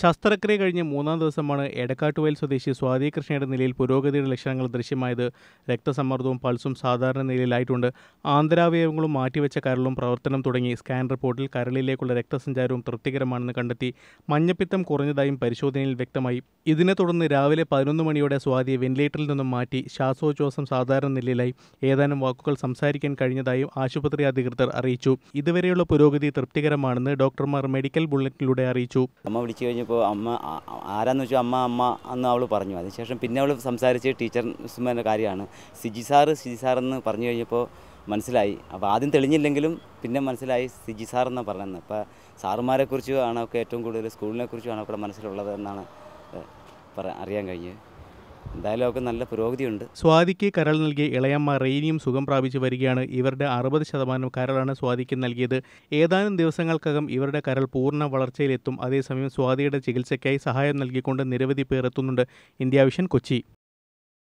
ശസ്ത്രക്രിയ കഴിഞ്ഞ് മൂന്നാം ദിവസമാണ് എടക്കാട്ടുവയൽ സ്വദേശി സ്വാതി കൃഷ്ണയുടെ നിലയിൽ പുരോഗതിയുടെ ലക്ഷണങ്ങൾ ദൃശ്യമായത്. രക്തസമ്മർദ്ദവും പൾസും സാധാരണ നിലയിലായിട്ടുണ്ട്. ആന്തരാവയവങ്ങളും മാറ്റിവെച്ച കരളും പ്രവർത്തനം തുടങ്ങി. സ്കാൻ റിപ്പോർട്ടിൽ കരളിലേക്കുള്ള രക്തസഞ്ചാരവും തൃപ്തികരമാണെന്ന് കണ്ടെത്തി. മഞ്ഞപ്പിത്തം കുറഞ്ഞതായും പരിശോധനയിൽ വ്യക്തമായി. ഇതിനെ തുടർന്ന് രാവിലെ പതിനൊന്ന് മണിയോടെ സ്വാതിയെ വെന്റിലേറ്ററിൽ നിന്നും മാറ്റി ശ്വാസോച്ഛ്വാസം സാധാരണ നിലയിലായി. ഏതാനും വാക്കുകൾ സംസാരിക്കാൻ കഴിഞ്ഞതായും ആശുപത്രി അധികൃതർ അറിയിച്ചു. ഇതുവരെയുള്ള പുരോഗതി തൃപ്തികരമാണെന്ന് ഡോക്ടർമാർ മെഡിക്കൽ ബുള്ളറ്റിലൂടെ അറിയിച്ചു. കഴിഞ്ഞപ്പോൾ അമ്മ ആരാന്ന് വെച്ചാൽ അമ്മ അമ്മ എന്ന് അവൾ പറഞ്ഞു. അതിനുശേഷം പിന്നെ അവൾ സംസാരിച്ച് ടീച്ചർ കാര്യമാണ്. സിജി സാറ് സിജി സാർ എന്ന് പറഞ്ഞു കഴിഞ്ഞപ്പോൾ മനസ്സിലായി. അപ്പോൾ ആദ്യം തെളിഞ്ഞില്ലെങ്കിലും പിന്നെ മനസ്സിലായി സിജി സാർ എന്നാണ് പറയുന്നത് അപ്പോൾ സാറുമാരെ കുറിച്ച് ആണ് ഒക്കെ ഏറ്റവും കൂടുതൽ സ്കൂളിനെ ആണ് ഒക്കെ മനസ്സിലുള്ളത് എന്നാണ് ഏഹ്, പറ അറിയാൻ കഴിഞ്ഞത്. എന്തായാലും നല്ല പുരോഗതിയുണ്ട്. സ്വാതിക്ക് കരൾ നൽകിയ ഇളയമ്മ റെയിനിയും സുഖം പ്രാപിച്ചു വരികയാണ്. ഇവരുടെ അറുപത് ശതമാനം കരളാണ് സ്വാതിക്ക് നൽകിയത്. ഏതാനും ദിവസങ്ങൾക്കകം ഇവരുടെ കരൾ പൂർണ വളർച്ചയിലെത്തും. അതേസമയം സ്വാതിയുടെ ചികിത്സയ്ക്കായി സഹായം നൽകിക്കൊണ്ട് നിരവധി പേർ എത്തുന്നുണ്ട്. India Vision Kochi.